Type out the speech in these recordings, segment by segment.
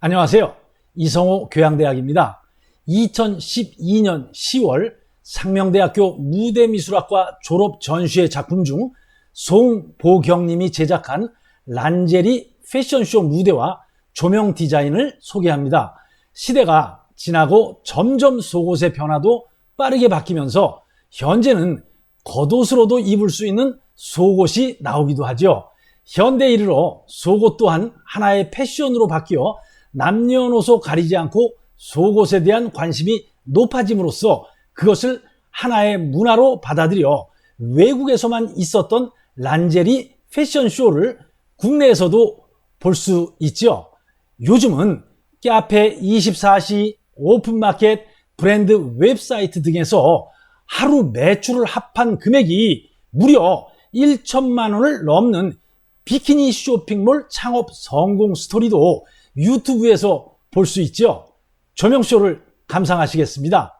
안녕하세요. 이성호 교양대학입니다. 2012년 10월 상명대학교 무대미술학과 졸업 전시회 작품 중 송보경님이 제작한 란제리 패션쇼 무대와 조명 디자인을 소개합니다. 시대가 지나고 점점 속옷의 변화도 빠르게 바뀌면서 현재는 겉옷으로도 입을 수 있는 속옷이 나오기도 하죠. 현대 이르러 속옷 또한 하나의 패션으로 바뀌어 남녀노소 가리지 않고 속옷에 대한 관심이 높아짐으로써 그것을 하나의 문화로 받아들여 외국에서만 있었던 란제리 패션쇼를 국내에서도 볼 수 있죠. 요즘은 카페 24시, 오픈마켓, 브랜드 웹사이트 등에서 하루 매출을 합한 금액이 무려 1천만 원을 넘는 비키니 쇼핑몰 창업 성공 스토리도 유튜브에서 볼 수 있죠. 조명쇼를 감상하시겠습니다.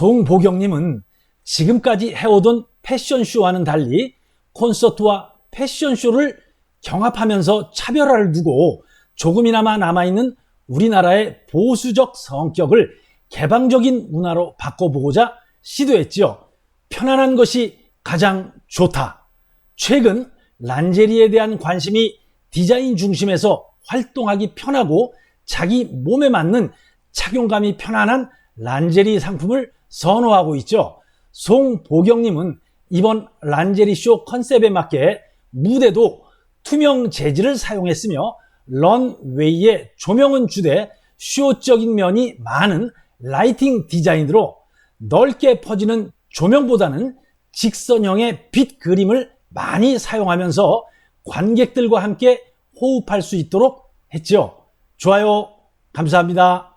송보경님은 지금까지 해오던 패션쇼와는 달리 콘서트와 패션쇼를 경합하면서 차별화를 두고 조금이나마 남아있는 우리나라의 보수적 성격을 개방적인 문화로 바꿔보고자 시도했지요. 편안한 것이 가장 좋다. 최근 란제리에 대한 관심이 디자인 중심에서 활동하기 편하고 자기 몸에 맞는 착용감이 편안한 란제리 상품을 선호하고 있죠. 송보경님은 이번 란제리 쇼 컨셉에 맞게 무대도 투명 재질을 사용했으며 런웨이의 조명은 주되 쇼적인 면이 많은 라이팅 디자인으로 넓게 퍼지는 조명보다는 직선형의 빛 그림을 많이 사용하면서 관객들과 함께 호흡할 수 있도록 했죠. 좋아요. 감사합니다.